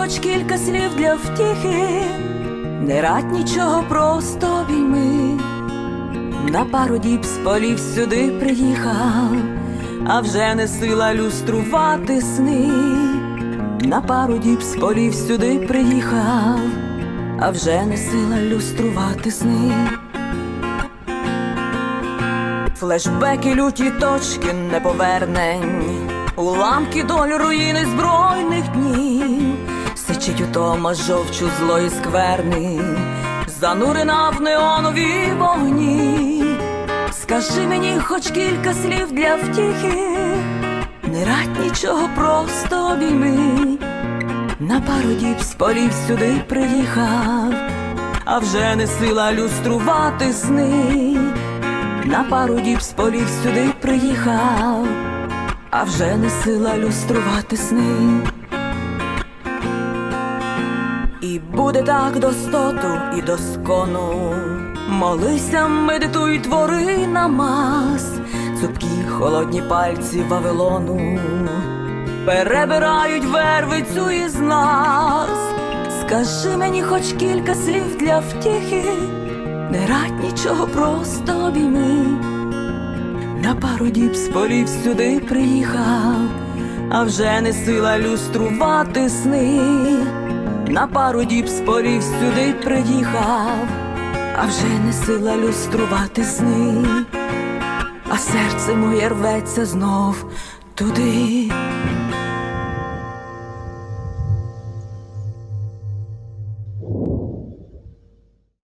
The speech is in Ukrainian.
хоч кілька слів для втіхи, не рад нічого, просто обійми. На пару діб з полів сюди приїхав, а вже не сила люструвати сни. На пару діб з полів сюди приїхав, а вже не сила люструвати сни. Флешбеки, люті точки неповернень, уламки доль руїни збройних днів, сичить утома жовчу злої скверни, занурена в неонові вогні. Скажи мені хоч кілька слів для втіхи, не рад нічого, просто обійми. На пару діб з полів сюди приїхав, а вже не сила люструвати сни. На пару діб з полів сюди приїхав, а вже не сила люструвати сни. І буде так до стоту і до скону. Молися, медитуй, твори намаз, цупкі холодні пальці Вавилону перебирають вервицю із нас. Скажи мені хоч кілька слів для втіхи, не рад нічого, просто обійми. На пару діб з сюди приїхав, а вже не сила люструвати сни. На пару діб з полів сюди приїхав, а вже не сила люструвати сни, а серце моє рветься знов туди,